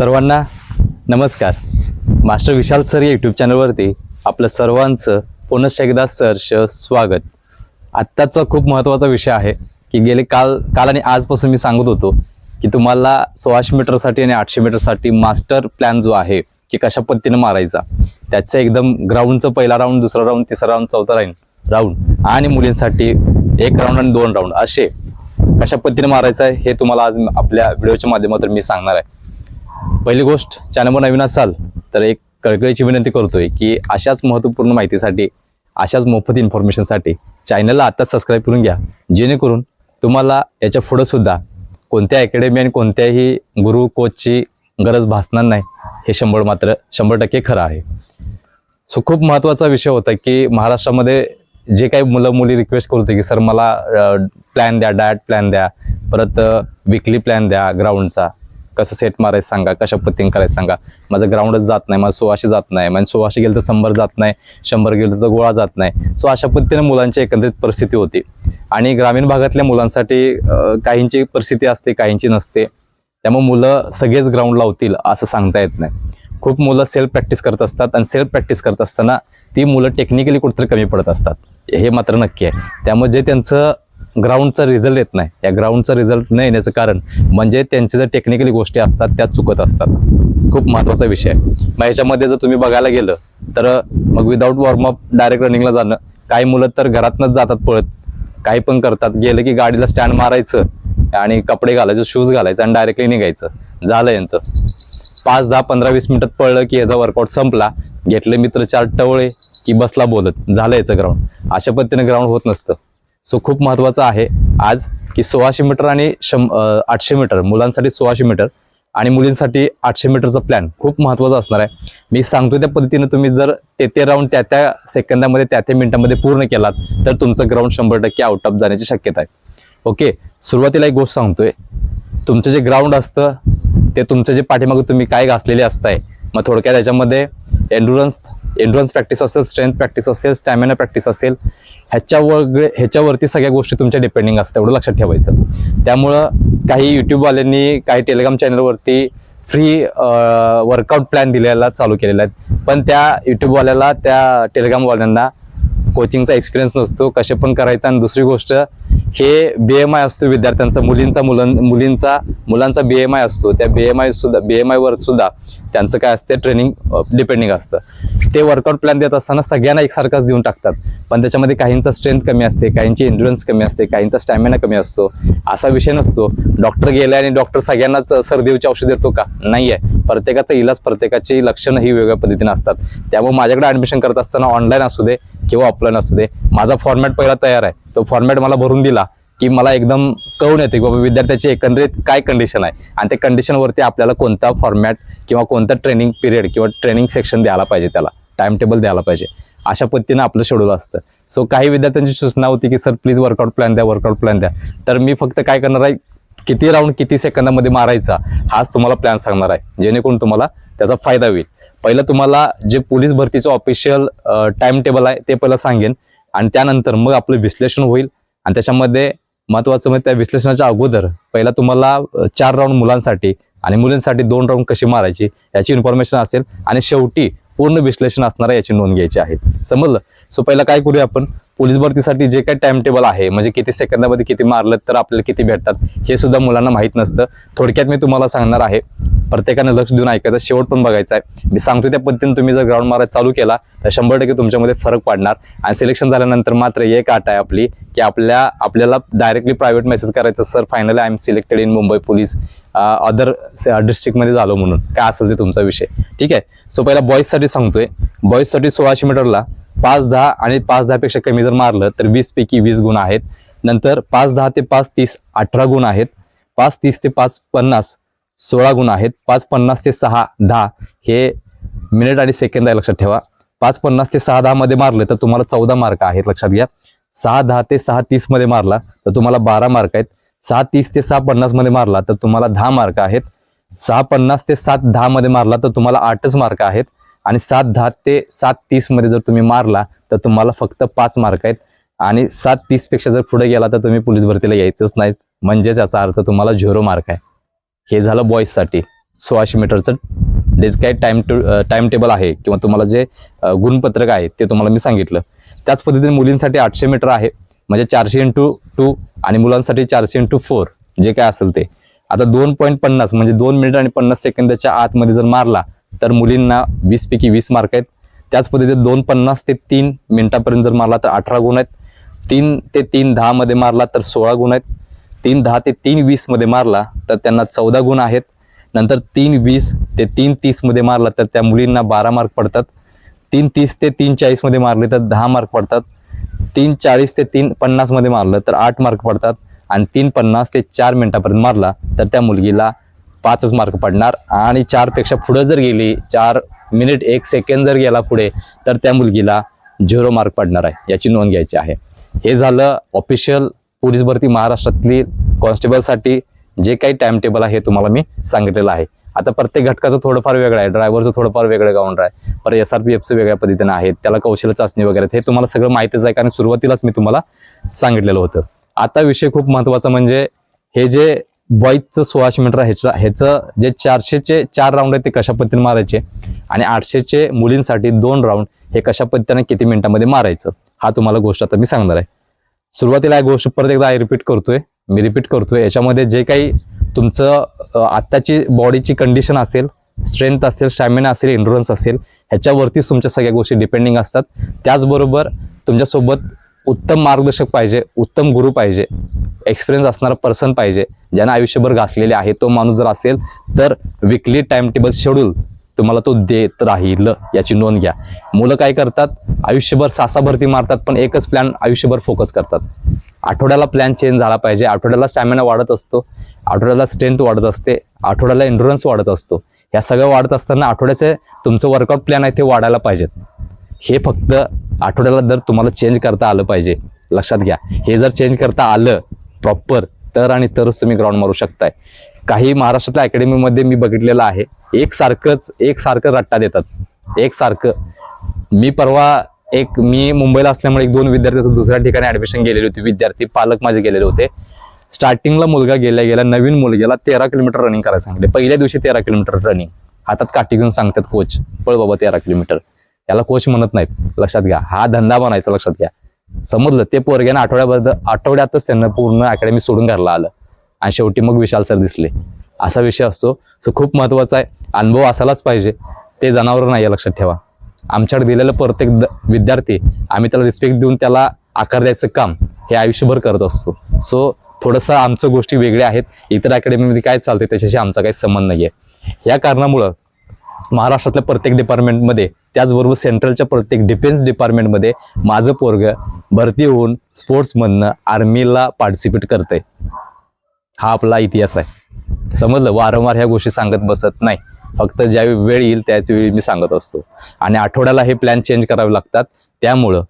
सर्वांना नमस्कार. Master Vishal sir या यूट्यूब चॅनलवरती आपलं सर्वांचं पुनश्च एकदा सहर्ष स्वागत. आत्ताचा खूप महत्त्वाचा विषय आहे की गेले काल काल आणि आजपासून मी सांगत होतो की तुम्हाला सोळाशे मीटरसाठी आणि आठशे मीटरसाठी मास्टर प्लॅन जो आहे की कशा पद्धतीनं मारायचा त्याचं एकदम ग्राउंडचं पहिला राऊंड दुसरा राऊंड तिसरा राऊंड चौथा राऊंड राऊंड आणि मुलींसाठी एक राऊंड आणि दोन राऊंड असे कशा पद्धतीने मारायचं आहे हे तुम्हाला आज आपल्या व्हिडिओच्या माध्यमातून मी सांगणार आहे. पहिली गोष्ट चॅनलवर नवीन असाल तर एक कळकळीची विनंती करतोय की अशाच महत्त्वपूर्ण माहितीसाठी अशाच मोफत इन्फॉर्मेशनसाठी चॅनलला आत्ताच सबस्क्राईब करून घ्या. जेणेकरून तुम्हाला याच्या पुढं सुद्धा कोणत्या अकॅडमी आणि कोणत्याही गुरु कोचची गरज भासणार नाही. हे शंभर मात्र शंभर टक्के खरं आहे. सो खूप महत्त्वाचा विषय होता की महाराष्ट्रामध्ये जे काही मुलं मुली रिक्वेस्ट करत होते की सर मला प्लॅन द्या डायट प्लॅन द्या परत विकली प्लॅन द्या ग्राउंडचा कसं सेट मारायचं सांगा कशा पद्धतीने करायचं सांगा. माझं ग्राउंडच जात नाही माझं सोळाशे जात नाही. म्हणजे सोळाशे गेलं तर शंभर जात नाही शंभर गेलं तर गोळा जात नाही. सो अशा पद्धतीने मुलांची एकंदरीत परिस्थिती होती. आणि ग्रामीण भागातल्या मुलांसाठी काहींची परिस्थिती असते काहींची नसते. त्यामुळे मुलं सगळेच ग्राउंड लावतील असं सांगता येत नाही. खूप मुलं सेल्फ प्रॅक्टिस करत असतात आणि सेल्फ प्रॅक्टिस करत असताना ती मुलं टेक्निकली कुठेतरी कमी पडत असतात. हे मात्र नक्की आहे. त्यामुळे जे त्यांचं ग्राउंडचा रिझल्ट येत नाही. या ग्राउंडचा रिझल्ट न येण्याचं कारण म्हणजे त्यांचे ज्या टेक्निकली गोष्टी असतात त्या चुकत असतात. खूप महत्त्वाचा विषय आहे. मग ह्याच्यामध्ये जर तुम्ही बघायला गेलं तर मग विदाऊट वॉर्मअप डायरेक्ट रनिंगला जाणं काही मुलं तर घरातनंच जातात पळत. काही पण करतात. गेलं की गाडीला स्टँड मारायचं आणि कपडे घालायचं शूज घालायचं आणि डायरेक्टली निघायचं. झालं यांचं. पाच दहा पंधरा वीस मिनिटात पळलं की याचा वर्कआउट संपला. घेतले मित्र चार टवळे की बसला बोलत. झालं याचं ग्राउंड अशा पद्धतीने ग्राउंड होत नसतं. सो खूप महत्त्वाचं आहे. आज की सोळाशे मीटर आणि शं आठशे मीटर मुलांसाठी सोळाशे मीटर आणि मुलींसाठी आठशे मीटरचा प्लॅन खूप महत्त्वाचा असणार आहे. मी सांगतो त्या पद्धतीनं तुम्ही जर ते ते राऊंड त्या त्या सेकंदामध्ये त्या त्या मिनिटामध्ये पूर्ण केलात तर तुमचं ग्राउंड शंभर टक्के आउट ऑफ जाण्याची शक्यता आहे. ओके सुरुवातीला एक गोष्ट सांगतोय. तुमचं जे ग्राउंड असतं ते तुमचं जे पाठीमागं तुम्ही काय घासलेले असताय मग थोडक्यात याच्यामध्ये एन्डुरन्स एन्डुरन्स प्रॅक्टिस असेल स्ट्रेंथ प्रॅक्टिस असेल स्टॅमिना प्रॅक्टिस असेल ह्याच्या ह्याच्यावरती सगळ्या गोष्टी तुमच्या डिपेंडिंग असतात एवढं लक्षात ठेवायचं. त्यामुळं काही यूट्यूबवाल्यांनी काही टेलिग्राम चॅनलवरती फ्री वर्कआउट प्लॅन दिलेला चालू केलेला आहे पण त्या यूट्यूबवाल्याला त्या टेलिग्रामवाल्यांना कोचिंगचा एक्सपिरियन्स नसतो कसे पण करायचं आणि दुसरी गोष्ट हे बी एम आय असतो विद्यार्थ्यांचा मुलींचा मुलां मुलींचा मुलांचा बी एम आय असतो. त्या बी एम आय सुद्धा बी एम आयवर सुद्धा त्यांचं काय असते ट्रेनिंग डिपेंडिंग असतं. ते वर्कआउट प्लॅन देत असताना सगळ्यांना एकसारखाच देऊन टाकतात. पण त्याच्यामध्ये काहींचा स्ट्रेंथ कमी असते काहींची एन्ड्युरन्स कमी असते काहींचा स्टॅमिना कमी असतो. असा विषय नसतो. डॉक्टर गेला आणि डॉक्टर सगळ्यांनाच सर्दीची औषध देतो का? नाही आहे प्रत्येकाचा इलाज प्रत्येकाची लक्षणं ही वेगळ्या पद्धतीने असतात. त्यामुळे माझ्याकडे ॲडमिशन करत असताना ऑनलाईन असू दे किंवा ऑफलाईन असू दे माझा फॉर्मॅट पहिला तयार आहे. तो फॉर्मॅट मला भरून दिला की मला एकदम कळून येते की बाबा विद्यार्थ्याची एकंदरीत काय कंडिशन आहे. आणि त्या कंडिशनवरती आपल्याला कोणता फॉर्मॅट किंवा कोणता ट्रेनिंग पिरियड किंवा ट्रेनिंग सेक्शन द्यायला पाहिजे त्याला. टाइम टेबल द्यायला पाहिजे. अशा पद्धतीनं आपलं शेड्यूल असतं. सो काही विद्यार्थ्यांची सूचना होती की सर प्लीज वर्कआउट प्लॅन द्या वर्कआउट प्लॅन द्या. तर मी फक्त काय करणार आहे किती राऊंड किती सेकंदामध्ये मारायचा हाच तुम्हाला प्लॅन सांगणार आहे. जेणेकरून तुम्हाला त्याचा फायदा होईल. पहिलं तुम्हाला जे पोलीस भरतीचं ऑफिशियल टाइम टेबल आहे ते पहिलं सांगेन. आणि त्यानंतर मग आपलं विश्लेषण होईल. आणि त्याच्यामध्ये महत्वाचं म्हणजे त्या विश्लेषणाच्या अगोदर पहिला तुम्हाला चार राऊंड मुलांसाठी आणि मुलींसाठी दोन राऊंड कशी मारायची याची इन्फॉर्मेशन असेल. आणि शेवटी पूर्ण विश्लेषण असणार याची नोंद घ्यायची आहे. समजलं? सो पहिला काय करूया आपण? पोलीस भरतीसाठी जे काही टाइम टेबल आहे म्हणजे किती सेकंदामध्ये किती मारलं तर आपल्याला किती भेटतात हे सुद्धा मुलांना माहीत नसतं. थोडक्यात मी तुम्हाला सांगणार आहे प्रत्येकाने लक्ष देऊन ऐकायचं शेवट पण बघायचा आहे. मी सांगतो त्या पद्धतीने तुम्ही जर ग्राउंड मारायला चालू केला तर शंभर टक्के तुमच्यामध्ये फरक पडणार. आणि सिलेक्शन झाल्यानंतर मात्र एक आट आहे आपली की आपल्या आपल्याला डायरेक्टली प्रायव्हेट मेसेज करायचं. Sir finally I am selected in Mumbai police other डिस्ट्रिक्टमध्ये झालो म्हणून. काय असेल ते तुमचा विषय. ठीक आहे? सो पहिला बॉईजसाठी सांगतोय. बॉईजसाठी सोळाशे मीटरला पाच दहा आणि पाच दहापेक्षा कमी जर मारलं तर वीसपैकी वीस गुण आहेत. नंतर पाच दहा ते पाच तीस अठरा गुण आहेत. पाच तीस ते पाच पन्नास सोळा गुण आहेत. पाच पन्नास ते सहा दहा हे मिनिट आणि सेकंद आहे लक्षात ठेवा. पाच पन्नास ते सहा दहामध्ये मारलं मारले तर तुम्हाला चौदा मार्क आहेत लक्षात घ्या. सहा दहा ते सहा तीसमध्ये मारला तर तुम्हाला बारा मार्क आहेत. सहा तीस ते सहा पन्नासमध्ये मारला तर तुम्हाला दहा मार्क आहेत. सहा पन्नास ते सात दहामध्ये मारला तर तुम्हाला आठच मार्क आहेत. आणि सात दहा ते सात तीसमध्ये जर तुम्ही मारला तर तुम्हाला फक्त पाच मार्क आहेत. आणि सात तीसपेक्षा जर पुढे गेला तर तुम्ही पोलीस भरतीला यायचंच नाही म्हणजेच याचा अर्थ तुम्हाला झिरो मार्क आहे. हे झालं बॉईजसाठी सोळाशे मीटरचं जे काही टाइम टू टाइम टेबल आहे. किंवा तुम्हाला जे गुणपत्रक आहे ते तुम्हाला मी सांगितलं. त्याच पद्धतीने मुलींसाठी आठशे मीटर आहे. म्हणजे चारशे इंटू टू आणि मुलांसाठी चारशे इंटू फोर जे काय असेल ते. आता दोन पॉईंट पन्नास म्हणजे दोन मिनिट आणि पन्नास सेकंदाच्या आतमध्ये जर मारला तर मुलींना वीस पैकी वीस मार्क आहेत. त्याच पद्धतीने दोन पन्नास ते तीन मिनिटापर्यंत जर मारला तर अठरा गुण आहेत. तीन ते तीन दहामध्ये मारला तर सोळा गुण आहेत. तीन दहा ते तीन वीसमध्ये मारला तर त्यांना चौदा गुण आहेत. नंतर तीन वीस ते तीन तीसमध्ये मारला तर त्या मुलींना बारा मार्क पडतात. तीन तीस ते तीन चाळीसमध्ये मारले तर दहा मार्क पडतात. तीन चाळीस ते तीन पन्नासमध्ये मारलं तर आठ मार्क पडतात. आणि तीन पन्नास ते चार मिनिटापर्यंत मारला तर त्या मुलगीला पाचच मार्क पडणार. आणि चारपेक्षा पुढं जर गेली चार मिनिट एक सेकंड जर गेला पुढे तर त्या मुलगीला झिरो मार्क पडणार आहे. याची नोंद घ्यायची आहे. हे झालं ऑफिशियल पोलीस भरती महाराष्ट्रातली कॉन्स्टेबलसाठी जे काही टाइम टेबल आहे हे तुम्हाला मी सांगितलेलं आहे. आता प्रत्येक घटकाचं थोडंफार वेगळं आहे. ड्रायव्हरचं थोडंफार वेगळं गाऊंड आहे. पर एस आर पी एफचं वेगळ्या पद्धतीनं आहे. त्याला कौशल्य चाचणी वगैरे हे तुम्हाला सगळं माहितीच आहे. कारण सुरुवातीलाच मी तुम्हाला सांगितलेलं होतं. आता विषय खूप महत्त्वाचा म्हणजे हे जे बॉईजचं सोळाशे मीटर ह्याचं ह्याचं जे चारशेचे चार राऊंड आहेत ते कशा पद्धतीने मारायचे? आणि आठशेचे मुलींसाठी दोन राऊंड हे कशा पद्धतीने किती मिनिटांमध्ये मारायचं? हा तुम्हाला गोष्ट आता मी सांगणार आहे. सुरुवातीला या गोष्ट परत एकदा रिपीट करतोय. मी रिपीट करतोय. याच्यामध्ये जे काही तुमचं आत्ताची बॉडीची कंडिशन असेल स्ट्रेंथ असेल स्टॅमिना असेल इंडुरन्स असेल ह्याच्यावरतीच तुमच्या सगळ्या गोष्टी डिपेंडिंग असतात. त्याचबरोबर तुमच्यासोबत उत्तम मार्गदर्शक पाहिजे उत्तम गुरु पाहिजे एक्सपिरियन्स असणारा पर्सन पाहिजे ज्यानं आयुष्यभर घासलेले आहे तो माणूस जर असेल तर विकली टाइम टेबल शेड्यूल तुम्हाला तो देत राहील याची नोंद घ्या. मुलं काय करतात? आयुष्यभर सासा भरती मारतात पण एकच प्लॅन आयुष्यभर फोकस करतात. आठवड्याला प्लॅन चेंज झाला पाहिजे आठवड्याला स्टॅमिना वाढत असतो आठवड्याला स्ट्रेंथ वाढत असते आठवड्याला एन्ड्युरन्स वाढत असतो. ह्या सगळं वाढत असताना आठवड्याचे तुमचं वर्कआउट प्लॅन आहे ते वाढायला पाहिजेत. हे फक्त आठवड्याला दर तुम्हाला चेंज करता आलं पाहिजे. लक्षात घ्या. हे जर चेंज करता आलं प्रॉपर तर आणि तरच तुम्ही ग्राउंड मारू शकताय. काही महाराष्ट्रातल्या अकॅडमीमध्ये मी बघितलेलं आहे एक सारखंच एक सारखं रट्टा देतात. एक सारखं. मी परवा एक मी मुंबईला असल्यामुळे एक दोन विद्यार्थ्याचं दुसऱ्या ठिकाणी ऍडमिशन गेलेली होती. विद्यार्थी पालक माझे गेलेले होते. स्टार्टिंगला मुलगा गेल्या गेला नवीन मुलग्याला तेरा किलोमीटर रनिंग करायला सांगितले. पहिल्या दिवशी तेरा किलोमीटर रनिंग हातात काठी घेऊन सांगतात कोच पळ बाबा तेरा किलोमीटर. याला कोच म्हणत नाहीत. लक्षात घ्या. हा धंदा बनायचा लक्षात घ्या. समजलं? ते पोरग्यानं आठवड्याबद्दल आठवड्यातच त्यांना पूर्ण अकॅडमी सोडून घरला आलं. आणि शेवटी मग विशाल सर दिसले. असा विषय असतो. सो खूप महत्त्वाचा आहे. अनुभव असायलाच पाहिजे. ते जनावर नाही आहे लक्षात ठेवा. आमच्याकडे दिलेलं प्रत्येक द- विद्यार्थी आम्ही त्याला रिस्पेक्ट देऊन त्याला आकार द्यायचं काम हे आयुष्यभर करत असतो. सो थोडंसं आमचं गोष्टी वेगळ्या आहेत. इतर अकॅडमीमध्ये काय चालते त्याच्याशी आमचा काही संबंध नाही आहे या कारणामुळं महाराष्ट्रातल्या प्रत्येक डिपार्टमेंटमध्ये त्याचबरोबर सेंट्रलच्या प्रत्येक डिफेन्स डिपार्टमेंटमध्ये माझं पोरग भरती होऊन स्पोर्ट्समधनं आर्मीला पार्टिसिपेट करतंय. हा आपला इतिहास आहे. समजलं? वारंवार ह्या गोष्टी सांगत बसत नाही. फक्त ज्यावेळी वेळ येईल त्याच वेळी मी सांगत असतो. आणि आठवड्याला हे प्लॅन चेंज करावे लागतात. त्यामुळं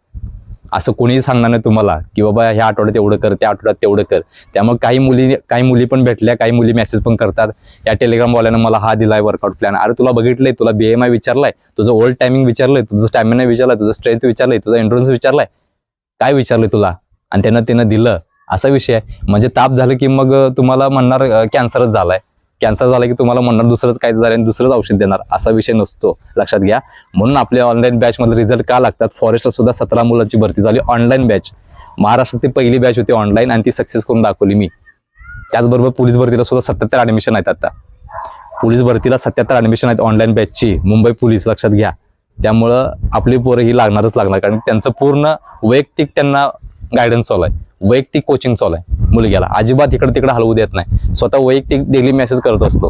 असं कोणीही सांगणार नाही तुम्हाला की बाबा ह्या आठवड्यात एवढं कर त्या आठवड्यात तेवढं कर. त्यामुळे काही मुली काही मुली पण भेटल्या काही मुली मेसेज पण करतात. या टेलिग्रामवाल्यानं मला हा दिलाय वर्कआउट प्लॅन अरे तुला बघितलंय तुला बी एम आय विचारलाय तुझं ओल्ड टायमिंग विचारलंय तुझं स्टॅमिना विचारलंय तुझं स्ट्रेंथ विचारलंय तुझा एंट्रन्स विचारलाय. काय विचारलंय तुला? आणि त्यानं त्यानं दिलं. असा विषय आहे. म्हणजे ताप झालं की मग तुम्हाला म्हणणार कॅन्सरच झालाय. कॅन्सर झाला की तुम्हाला म्हणणार दुसरंच काय झालं आणि दुसरंच औषध देणार असा विषय नसतो. लक्षात घ्या. म्हणून आपल्या ऑनलाईन बॅचमध्ये रिझल्ट का लागतात? फॉरेस्टला सुद्धा सतरा मुलांची भरती झाली ऑनलाईन बॅच महाराष्ट्रातली पहिली बॅच होती ऑनलाईन आणि ती सक्सेस करून दाखवली मी. त्याचबरोबर पोलीस भरतीला सुद्धा सत्याहत्तर ॲडमिशन आहेत आता. पोलीस भरतीला सत्याहत्तर ॲडमिशन आहेत ऑनलाईन बॅचची मुंबई पोलीस लक्षात घ्या. त्यामुळं आपली पोरं ही लागणारच लागणार कारण त्यांचं पूर्ण वैयक्तिक त्यांना गायडन्स चालू आहे. वैयक्तिक कोचिंग चालू आहे मुलग्याला. अजिबात इकडं तिकडं हलवू देत नाही. स्वतः वैयक्तिक डेली मेसेज करत असतो.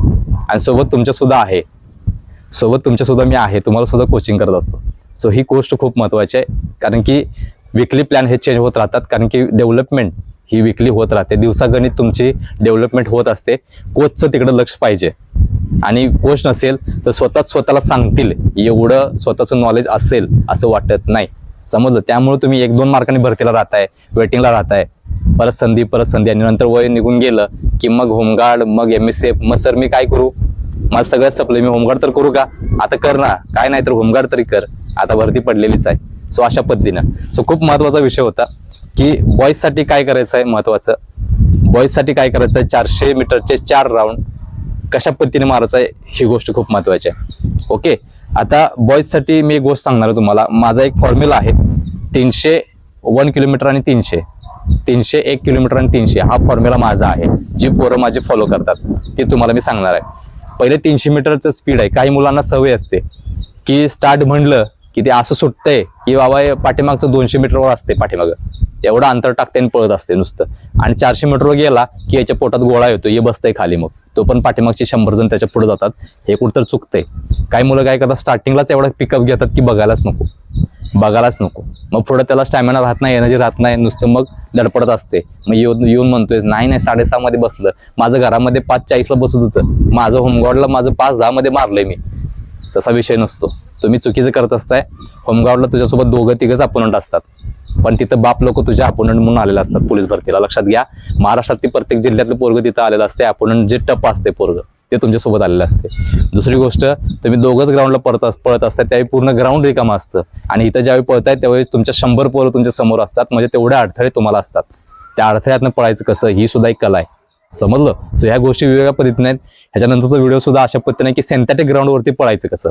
आणि सोबत तुमच्या सुद्धा आहे. सोबत तुमच्या सुद्धा मी आहे. तुम्हाला सुद्धा कोचिंग करत असतो. सो ही गोष्ट खूप महत्त्वाची आहे. कारण की विकली प्लॅन हे चेंज होत राहतात. कारण की डेव्हलपमेंट ही विकली होत राहते. दिवसागणित तुमची डेव्हलपमेंट होत असते. कोचचं तिकडं लक्ष पाहिजे. आणि कोच नसेल तर स्वतःच स्वतःला सांगतील. एवढं स्वतःचं नॉलेज असेल असं वाटत नाही. समजलं. त्यामुळे तुम्ही एक दोन मार्कांनी भरतीला राहताय वेटिंगला राहताय. परत संधी परत संधी. आणि नंतर वय निघून गेलं की मग होमगार्ड मग एम एस एफ मग सर मी काय करू? मला सगळं सपलं. मी होमगार्ड तर करू का? आता कर ना. काय नाही तर होमगार्ड तरी कर. आता भरती पडलेलीच आहे. सो अशा पद्धतीनं. सो खूप महत्त्वाचा विषय होता की बॉईजसाठी काय करायचं आहे महत्वाचं बॉईजसाठी काय करायचं आहे? चारशे मीटरचे चार राऊंड कशा पद्धतीने मारायचं आहे? ही गोष्ट खूप महत्वाची आहे. ओके आता बॉईजसाठी मी एक गोष्ट सांगणार आहे तुम्हाला. माझा एक फॉर्म्युला आहे तीनशे वन किलोमीटर आणि तीनशे. तीनशे एक किलोमीटर आणि तीनशे हा फॉर्म्युला माझा आहे. जी पोरं माझी फॉलो करतात ते तुम्हाला मी सांगणार आहे. पहिले तीनशे मीटरचं स्पीड आहे. काही मुलांना सवय असते की स्टार्ट म्हणलं की ते असं सुटतंय की बाबा पाठीमागचं दोनशे मीटरवर असते पाठीमागं. एवढं अंतर टाकते आणि पळत असते नुसतं. आणि चारशे मीटरवर गेला की याच्या पोटात गोळा येतो हे बसतंय खाली मग. तो पण पाठीमागचे शंभर जण त्याच्या पुढे जातात. हे कुठं चुकतंय. काही मुलं काय करतात स्टार्टिंगलाच एवढा पिकअप घेतात की बघायलाच नको. बघायलाच नको. मग पुढे त्याला स्टॅमिना राहत नाही एनर्जी राहत नाही नुसतं मग धडपडत असते मग येऊन येऊन म्हणतोय नाही नाही साडेसहा मध्ये बसलं. माझं घरामध्ये पाच चाळीसला बसत होतं. माझं होमगार्डला माझं पाच दहा मध्ये मारलंय मी. तसा विषय नसतो. तुम्ही चुकीचं करत असताय. होमगार्डला तुझ्यासोबत दोघं तिघंच अपोनंट असतात. पण तिथं बाप लोक तुझ्या अपोनंट म्हणून आलेले असतात पोलीस भरतीला. लक्षात घ्या महाराष्ट्रातील प्रत्येक जिल्ह्यातलं पोरग तिथं आलेलं असते अपोनंट जे टप असते पोरग ते तुमच्यासोबत आलेलं असते दुसरी गोष्ट तुम्ही दोघंच ग्राउंडला पळत पळत असतात त्यावेळी पूर्ण ग्राउंड रिकामं असतं. आणि इथं ज्यावेळी पळताय त्यावेळी तुमच्या शंभर पोरं तुमच्यासमोर असतात. म्हणजे तेवढे अडथळे तुम्हाला असतात. त्या अडथळ्यातनं पळायचं कसं ही सुद्धा एक कला आहे. समजलं? सो ह्या गोष्टी वेगवेगळ्या पद्धतीने आहेत. ह्याच्यानंतरचा व्हिडिओ सुद्धा अशा पद्धतीने की सिंथेटिक ग्राउंडवरती पळायचं कसं?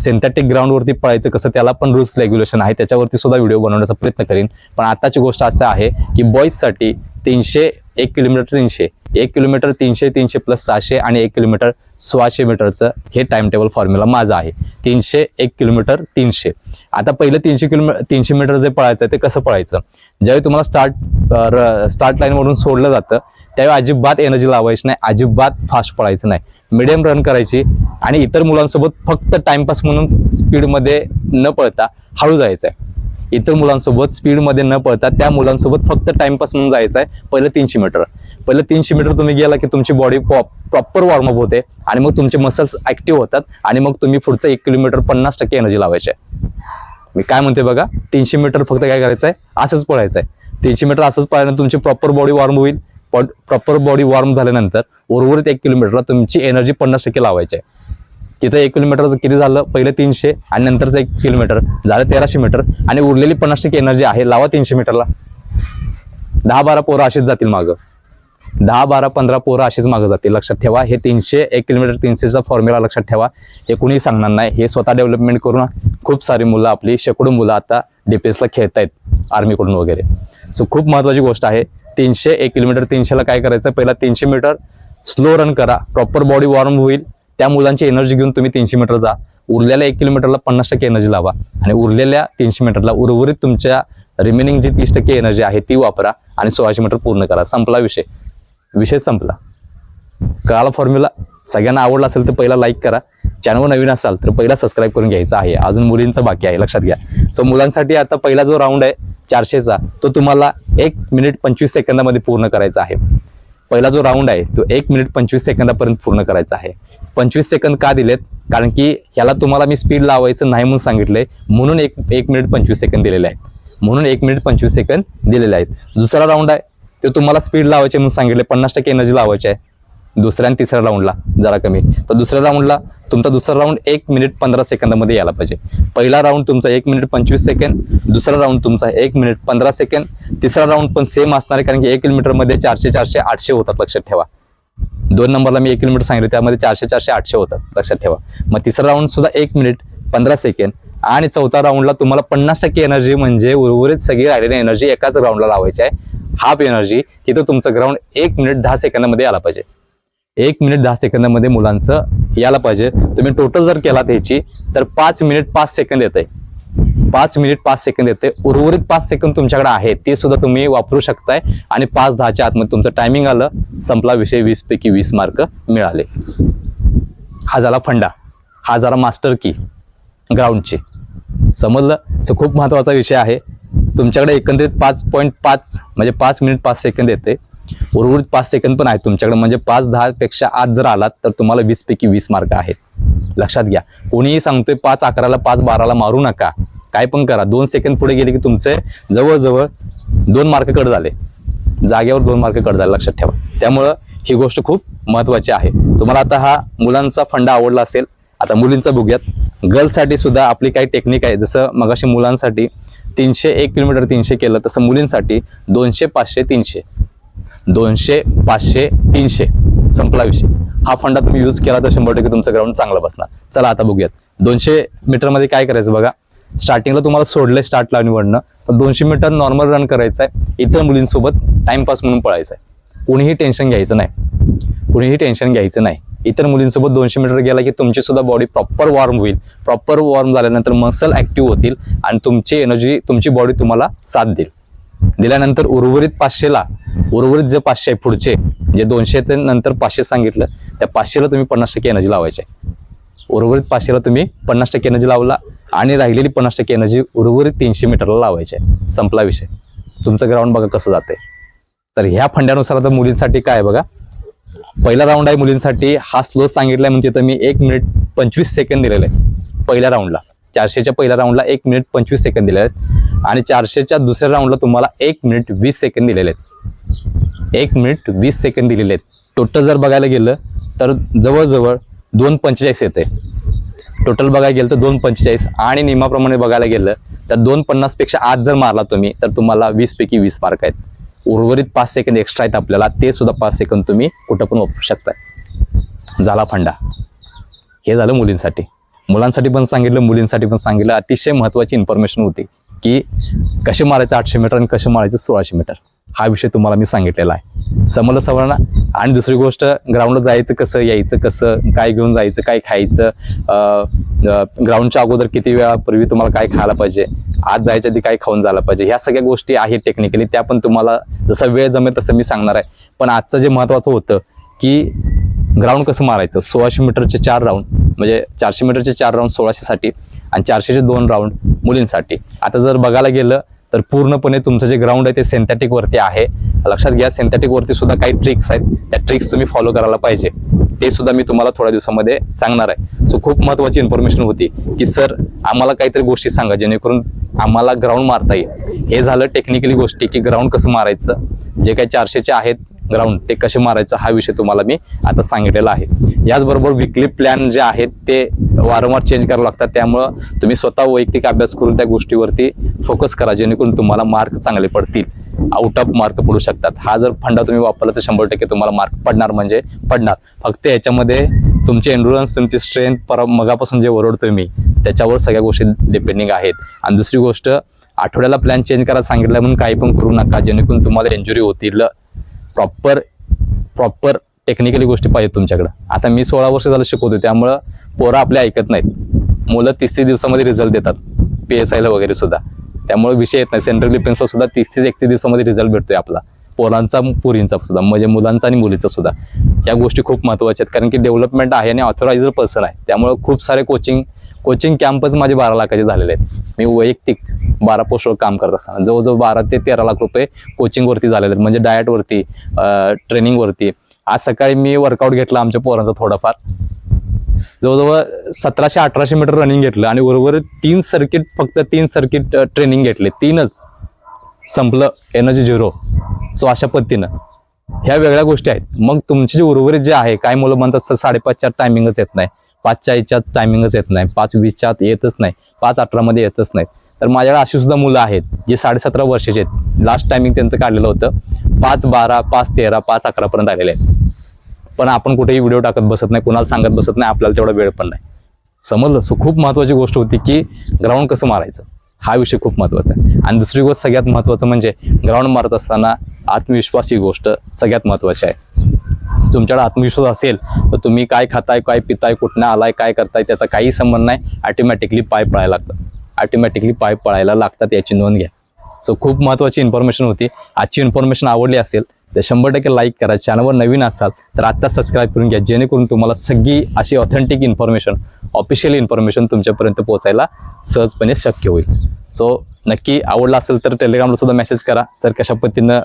सिंथेटिक ग्राउंडवरती पळायचं कसं त्याला पण रूल्स रेग्युलेशन आहे. त्याच्यावरती सुद्धा व्हिडिओ बनवण्याचा प्रयत्न करीन. पण आताची गोष्ट असं आहे की बॉईजसाठी तीनशे एक किलोमीटर तीनशे एक किलोमीटर तीनशे तीनशे प्लस सहाशे आणि एक किलोमीटर सोळाशे मीटरचं हे टाइम टेबल फॉर्म्युला माझा आहे. तीनशे एक किलोमीटर तीनशे. आता पहिलं तीनशे किलोमीटर तीनशे मीटर जे पळायचं आहे ते कसं पळायचं? ज्यावेळी तुम्हाला स्टार्ट स्टार्ट लाईनवरून सोडलं जातं त्यावेळी अजिबात एनर्जी लावायची नाही अजिबात फास्ट पळायचं नाही. मिडियम रन करायची आणि इतर मुलांसोबत फक्त टाइमपास म्हणून स्पीडमध्ये न पळता हळू जायचं आहे इतर मुलांसोबत स्पीडमध्ये न पळता त्या मुलांसोबत फक्त टाइमपास म्हणून जायचं आहे पहिलं तीनशे मीटर पहिलं तीनशे मीटर तुम्ही गेला की तुमची बॉडी प्रॉपर वॉर्मअप होते आणि मग तुमचे मसल्स ऍक्टिव्ह होतात आणि मग तुम्ही पुढचं एक किलोमीटर पन्नास टक्के एनर्जी लावायची. आहे मी काय म्हणते बघा तीनशे मीटर फक्त काय करायचं आहे असंच पळायचं आहे तीनशे मीटर असंच पळायला तुमची प्रॉपर बॉडी वॉर्म होईल. प्रॉपर बॉडी वॉर्म झाल्यानंतर उर्वरित एक किलोमीटरला तुमची एनर्जी पन्नास टक्के लावायची आहे. तिथं एक किलोमीटरचं किती झालं पहिलं तीनशे आणि नंतरचं एक किलोमीटर झालं तेराशे मीटर आणि उरलेली पन्नास टक्के एनर्जी आहे लावा तीनशे मीटरला दहा बारा पोरं अशीच जातील मागं. दहा बारा पंधरा पोरं अशीच मागं जातील. लक्षात ठेवा हे तीनशे एक किलोमीटर तीनशेचा फॉर्म्युला लक्षात ठेवा. हे कुणीही सांगणार नाही. हे स्वतः डेव्हलपमेंट करून खूप सारी मुलं आपली शेकडो मुलं आता डीपीएसला खेळतायत आर्मीकडून वगैरे. सो खूप महत्त्वाची गोष्ट आहे. तीनशे एक किलोमीटर तीनशेला काय करायचं? पहिला तीनशे मीटर स्लो रन करा. प्रॉपर बॉडी वॉर्म होईल. त्या मुलांची एनर्जी घेऊन तुम्ही तीनशे मीटर जा. उरलेल्या एक किलोमीटरला पन्नास टक्के एनर्जी लावा. आणि उरलेल्या तीनशे मीटरला उर्वरित तुमच्या रिमेनिंग जी तीस टक्के एनर्जी आहे ती वापरा आणि सोळाशे मीटर पूर्ण करा. संपला विषय. विषय संपला. कळाला फॉर्म्युला सगळ्यांना आवडला असेल तर पहिला लाईक करा. चॅनल नवीन असाल तर पहिला सबस्क्राईब करून घ्यायचा आहे. अजून मुलींचं बाकी आहे लक्षात घ्या. सो मुलांसाठी आता पहिला जो राऊंड आहे चारशेचा तो तुम्हाला एक मिनिट पंचवीस सेकंदामध्ये पूर्ण करायचा आहे. पहिला जो राऊंड आहे तो एक मिनिट पंचवीस सेकंदापर्यंत पूर्ण करायचा आहे. पंचवीस सेकंद का दिलेत? कारण की ह्याला तुम्हाला मी स्पीड लावायचं नाही म्हणून सांगितलंय. म्हणून एक एक मिनिट पंचवीस सेकंद दिलेले आहेत. म्हणून एक मिनिट पंचवीस सेकंद दिलेले आहेत. दुसरा राऊंड आहे ते तुम्हाला स्पीड लावायचे म्हणून सांगितले पन्नास टक्के एनर्जी लावायची आहे. दुसऱ्या आणि तिसऱ्या राऊंडला जरा कमी. तर दुसऱ्या राऊंडला तुमचा दुसरा राऊंड एक मिनिट पंधरा सेकंदामध्ये यायला पाहिजे. पहिला राऊंड तुमचा एक मिनिट पंचवीस सेकंद दुसरा राऊंड तुमचा एक मिनिट पंधरा सेकंद तिसरा राऊंड पण सेम असणार आहे कारण की एक किलोमीटरमध्ये चारशे चारशे आठशे होतात लक्षात ठेवा. दोन नंबरला मी एक किलोमीटर सांगितलं त्यामध्ये चारशे चारशे आठशे होतात लक्षात ठेवा. मग तिसरा राऊंड सुद्धा एक मिनिट पंधरा सेकंड आणि चौथा राऊंडला तुम्हाला पन्नास टक्के एनर्जी म्हणजे उर्वरित सगळी राहिलेली एनर्जी एकाच राऊंडला लावायची आहे. हाफ एनर्जी तिथं तुमचं ग्राउंड एक मिनिट दहा सेकंदामध्ये आला पाहिजे. एक मिनिट दहा सेकंदामध्ये मुलांचं यायला पाहिजे. तुम्ही टोटल जर केला त्याची तर पाच मिनिट पाच सेकंद येते पाच मिनिट पाच सेकंद येते उर्वरित पाच सेकंद तुमच्याकडे आहे ते सुद्धा तुम्ही वापरू शकताय. आणि पाच दहाच्या आतमध्ये तुमचं टायमिंग आलं संपला विषय वीस पैकी वीस मार्क मिळाले. हा झाला फंडा. हा झाला मास्टर की ग्राउंडची समजलं? सो खूप महत्त्वाचा विषय आहे. तुमच्याकडे एकंदरीत पाच पॉईंट पाच म्हणजे पाच मिनिट पाच सेकंद येते उर्वरित पाच सेकंद पण आहेत तुमच्याकडे. म्हणजे पाच दहा पेक्षा आत जर आलात तर तुम्हाला वीस पैकी वीस मार्क आहेत. लक्षात घ्या. कोणीही सांगतोय पाच अकराला पाच बाराला मारू नका. काय पण करा. दोन सेकंद पुढे गेले की तुमचे जवळजवळ दोन मार्क कट झाले. जागेवर दोन मार्क कट झाले. लक्षात ठेवा. त्यामुळं ही गोष्ट खूप महत्वाची आहे. तुम्हाला आता हा मुलांचा फंडा आवडला असेल आता मुलींचा बघूयात. गर्ल्ससाठी सुद्धा आपली काही टेक्निक आहे. जसं मगाशी मुलांसाठी तीनशे एक किलोमीटर तीनशे केलं तसं मुलींसाठी दोनशे पाचशे तीनशे. दोनशे पाचशे तीनशे संपला विषय. हा फंडा तुम्ही यूज केला तर शंभर टक्के तुमचं ग्राउंड चांगलं बसणार. चला आता बघूयात. दोनशे मीटरमध्ये काय करायचं बघा? स्टार्टिंगला तुम्हाला सोडलंय स्टार्टला निवडणं तर दोनशे मीटर नॉर्मल रन करायचं आहे इतर मुलींसोबत टाइमपास म्हणून पळायचं आहे कोणीही टेन्शन घ्यायचं नाही. कुणीही टेन्शन घ्यायचं नाही. इतर मुलींसोबत दोनशे मीटर गेला की तुमची सुद्धा बॉडी प्रॉपर वॉर्म होईल. प्रॉपर वॉर्म झाल्यानंतर मसल ऍक्टिव्ह होतील आणि तुमची एनर्जी तुमची बॉडी तुम्हाला साथ देईल. दिल्यानंतर उर्वरित पाचशेला उर्वरित जे पाचशे आहे पुढचे जे दोनशे ते नंतर पाचशे सांगितलं त्या पाचशेला तुम्ही पन्नास टक्के एनर्जी लावायची. उर्वरित पाचशेला तुम्ही पन्नास टक्के एनर्जी लावला आणि राहिलेली पन्नास टक्के एनर्जी उर्वरित तीनशे मीटरला लावायची. आहे संपला विषय. तुमचं ग्राउंड बघा कसं जाते तर ह्या फंड्यानुसार आता मुलींसाठी काय आहे बघा? पहिला राऊंड आहे मुलींसाठी. हा स्लो सांगितलाय म्हणजे तर मी एक मिनिट पंचवीस सेकंद दिलेलं आहे पहिल्या राऊंडला चारशेच्या पहिल्या राऊंडला एक मिनिट पंचवीस सेकंद दिले आहेत. आणि चारशेच्या दुसऱ्या राऊंडला तुम्हाला एक मिनिट वीस सेकंद दिलेले आहेत. एक मिनिट वीस सेकंद दिलेले आहेत. टोटल जर बघायला गेलं तर जवळजवळ दोन पंचेचाळीस येते टोटल बघायला गेलं तर दोन पंचेचाळीस आणि नियमाप्रमाणे बघायला गेलं तर दोन पन्नासपेक्षा आत जर मारला तुम्ही तर तुम्हाला वीस पैकी वीस मार्क आहेत. उर्वरित पाच सेकंद एक्स्ट्रा आहेत आपल्याला ते सुद्धा पाच सेकंद तुम्ही कुठं पण वापरू शकताय झाला फंडा. हे झालं मुलींसाठी. मुलांसाठी पण सांगितलं मुलींसाठी पण सांगितलं. अतिशय महत्त्वाची इन्फॉर्मेशन होती की कसे मारायचं आठशे मीटर आणि कसे मारायचं सोळाशे मीटर हा विषय तुम्हाला मी सांगितलेला आहे. समजलं सगळ्यांना? आणि दुसरी गोष्ट ग्राउंडला जायचं कसं यायचं कसं काय घेऊन जायचं काय खायचं ग्राउंडच्या अगोदर किती वेळापूर्वी तुम्हाला काय खायला पाहिजे आज जायच्या आधी काय खाऊन जायला पाहिजे ह्या सगळ्या गोष्टी आहेत टेक्निकली त्या पण तुम्हाला जसा वेळ जमेल तसं मी सांगणार आहे. पण आजचं जे महत्त्वाचं होतं की ग्राउंड कसं मारायचं? सोळाशे मीटरचे चार राऊंड म्हणजे चारशे मीटरचे चार राऊंड सोळाशेसाठी आणि चारशेचे दोन राऊंड मुलींसाठी. आता जर बघायला गेलं तर पूर्णपणे तुमचं जे ग्राउंड आहे ते सिंथेटिकवरती आहे. लक्षात घ्या सिंथॅटिकवरती सुद्धा काही ट्रिक्स आहेत. त्या ट्रिक्स तुम्ही फॉलो करायला पाहिजे. ते सुद्धा मी तुम्हाला थोड्या दिवसामध्ये सांगणार आहे. सो खूप महत्वाची इन्फॉर्मेशन होती की सर आम्हाला काहीतरी गोष्टी सांगा जेणेकरून आम्हाला ग्राउंड मारता येईल. हे झालं टेक्निकली गोष्टी की ग्राउंड कसं मारायचं? जे काही चारशेचे आहेत ग्राउंड ते कसे मारायचं हा विषय तुम्हाला मी आता सांगितलेला आहे. याचबरोबर विकली प्लॅन जे आहेत ते वारंवार चेंज करावं लागतात. त्यामुळं तुम्ही स्वतः वैयक्तिक अभ्यास करून त्या गोष्टीवरती फोकस करा जेणेकरून तुम्हाला मार्क चांगले पडतील. आउट ऑफ मार्क पडू शकतात. हा जर फंडा तुम्ही वापरला तर शंभर टक्के तुम्हाला मार्क पडणार म्हणजे पडणार. फक्त याच्यामध्ये तुमचे एन्डुरन्स तुमची स्ट्रेंथ पर मगापासून जे ओरडतोय मी त्याच्यावर सगळ्या गोष्टी डिपेंडिंग आहेत. आणि दुसरी गोष्ट आठवड्याला प्लॅन चेंज करायला सांगितलं म्हणून काही पण करू नका जेणेकरून तुम्हाला इंजुरी होतील. प्रॉपर प्रॉपर टेक्निकली गोष्टी पाहिजेत तुमच्याकडं. आता मी सोळा वर्ष झालं शिकवतो त्यामुळं पोरं आपले ऐकत नाहीत. मुलं तीस तीस दिवसामध्ये रिझल्ट देतात पी एस आयला वगैरे सुद्धा. त्यामुळे विषय येत नाही. सेंट्रल डिफेन्सला सुद्धा तीस तीस एकतीस दिवसामध्ये रिझल्ट भेटतोय आपला. पोरांचा पुरींचा सुद्धा म्हणजे मुलांचा आणि मुलीचा सुद्धा. या गोष्टी खूप महत्त्वाच्या आहेत. कारण की डेव्हलपमेंट आहे आणि ऑथोरायझर पर्सन आहे. त्यामुळे खूप सारे कोचिंग कोचिंग कॅम्पच माझे बारा लाखाचे झालेले आहेत. मी वैयक्तिक बारा पोस्टवर काम करत असताना. जवळजवळ बारा ते तेरा लाख रुपये कोचिंगवरती झालेले आहेत. म्हणजे डाएटवरती ट्रेनिंगवरती आज सकाळी मी वर्कआउट घेतला आमच्या पोरांचा थोडाफार. जवळजवळ सतराशे अठराशे मीटर रनिंग घेतलं आणि उर्वरित तीन सर्किट फक्त तीन सर्किट ट्रेनिंग घेतले. तीनच संपलं. एनर्जी झिरो सो अशा पद्धतीनं. ह्या वेगळ्या गोष्टी आहेत. मग तुमचे जे उर्वरित जे आहे काय मुलं म्हणतात सर साडेपाचच्या टायमिंगच येत नाही. पाचच्या याच्या टायमिंगच येत नाही. पाच वीसच्या आत येतच नाही. पाच अठरामध्ये येतच नाही. तर माझ्याकडे अशी सुद्धा मुलं आहेत जे साडेसतरा वर्षाचे आहेत. लास्ट टायमिंग त्यांचं काढलेलं होतं. पाच बारा पाच तेरा पाच अकरापर्यंत आलेले आहेत. पण आपण कुठेही व्हिडिओ टाकत बसत नाही कुणाला सांगत बसत नाही आपल्याला तेवढा वेळ पण नाही. समजलं? सो खूप महत्त्वाची गोष्ट होती की ग्राउंड कसं मारायचं? हा विषय खूप महत्त्वाचा आहे. आणि दुसरी गोष्ट सगळ्यात महत्त्वाचं म्हणजे ग्राउंड मारत असताना आत्मविश्वास ही गोष्ट सगळ्यात महत्त्वाची आहे. तुमच्याकडे आत्मविश्वास असेल तर तुम्ही काय खाताय काय पिताय कुठनं आलाय काय करताय त्याचा काही संबंध नाही. ऑटोमॅटिकली पाय पळायला लागतात. ऑटोमॅटिकली पाय पळायला लागतात याची नोंद घ्या. सो खूप महत्त्वाची इन्फॉर्मेशन होती. आजची इन्फॉर्मेशन आवडली असेल तर शंभर टक्के लाईक करा. चॅनलवर नवीन असाल तर आत्ता सबस्क्राईब करून घ्या. जेणेकरून तुम्हाला सगळी अशी ऑथेंटिक इन्फॉर्मेशन ऑफिशियल इन्फॉर्मेशन तुमच्यापर्यंत पोहोचायला सहजपणे शक्य होईल. सो नक्की आवडलं असेल तर टेलिग्रामला सुद्धा मेसेज करा. सर कशा पद्धतीनं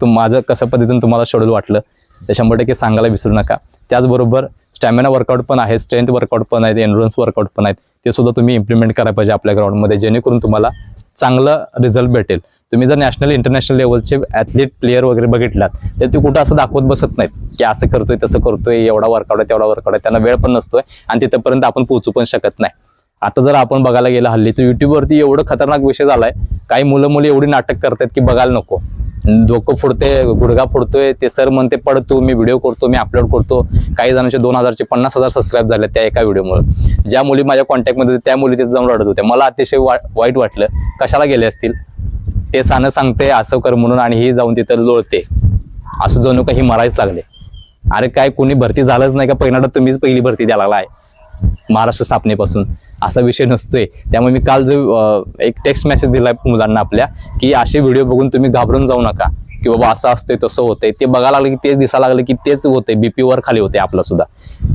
तुम माझं कशा पद्धतीनं तुम्हाला शेड्यूल वाटलं ते शंभर टक्के सांगायला विसरू नका. त्याचबरोबर स्टॅमिना वर्कआउट पण आहे स्ट्रेंथ वर्कआउट पण आहेत एन्ड्रन्स वर्कआउट पण आहेत. ते सुद्धा तुम्ही इम्प्लिमेंट करायला पाहिजे आपल्या ग्राउंडमध्ये जेणेकरून तुम्हाला चांगलं रिझल्ट भेटेल. तुम्ही जर नॅशनल इंटरनॅशनल लेवलचे ॲथलीट प्लेअर वगैरे बघितलात तर ते कुठं असं दाखवत बसत नाहीत की असं करतोय तसं करतोय एवढा वर्कआउट आहे तेवढा वर्कआउट आहे त्यांना वेळ पण नसतोय आणि तिथंपर्यंत आपण पोहोचू पण शकत नाही. आता जर आपण बघायला गेलं हल्ली तर युट्यूबवरती एवढं खतरनाक विषय झालाय काही मुलं मुली एवढी नाटक करतात की बघायला नको. डोकं फोडते गुडघा फोडतोय. ते सर म्हणते पड तू मी व्हिडिओ करतो मी अपलोड करतो. काही जणांचे दोन हजारचे पन्नास हजार सबस्क्राईब झाले त्या एका व्हिडिओमुळे ज्या मुली माझ्या कॉन्टॅक्टमध्ये त्या मुली तिथे जाऊन रडत होत्या. मला अतिशय वा वाईट वाटलं. कशाला गेले असतील? ते सानं सांगते असं कर म्हणून आणि ही जाऊन तिथं लोळते. असं जणू काही मरायच लागले. अरे काय कोणी भरती झालंच नाही का? पहिल्यांदा तुम्हीच पहिली भरती द्यायला लागला आहे महाराष्ट्र स्थापनेपासून. असा विषय नसतोय. त्यामुळे मी काल जो एक टेक्स्ट मेसेज दिला मुलांना आपल्या की असे व्हिडिओ बघून तुम्ही घाबरून जाऊ नका. की बाबा असं असतंय तसं होतंय. ते बघायला लागलं की तेच दिसायला लागलं की तेच होतंय. बीपी वर खाली होते आपलं सुद्धा.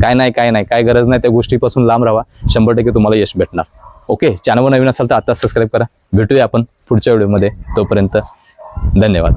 काय नाही काय नाही. काय गरज नाही त्या गोष्टीपासून लांब राहा. शंभर टक्के तुम्हाला यश भेटणार. ओके? चॅनलवर नवीन असाल तर आता सबस्क्राईब करा. भेटूया आपण पुढच्या व्हिडिओमध्ये तोपर्यंत धन्यवाद.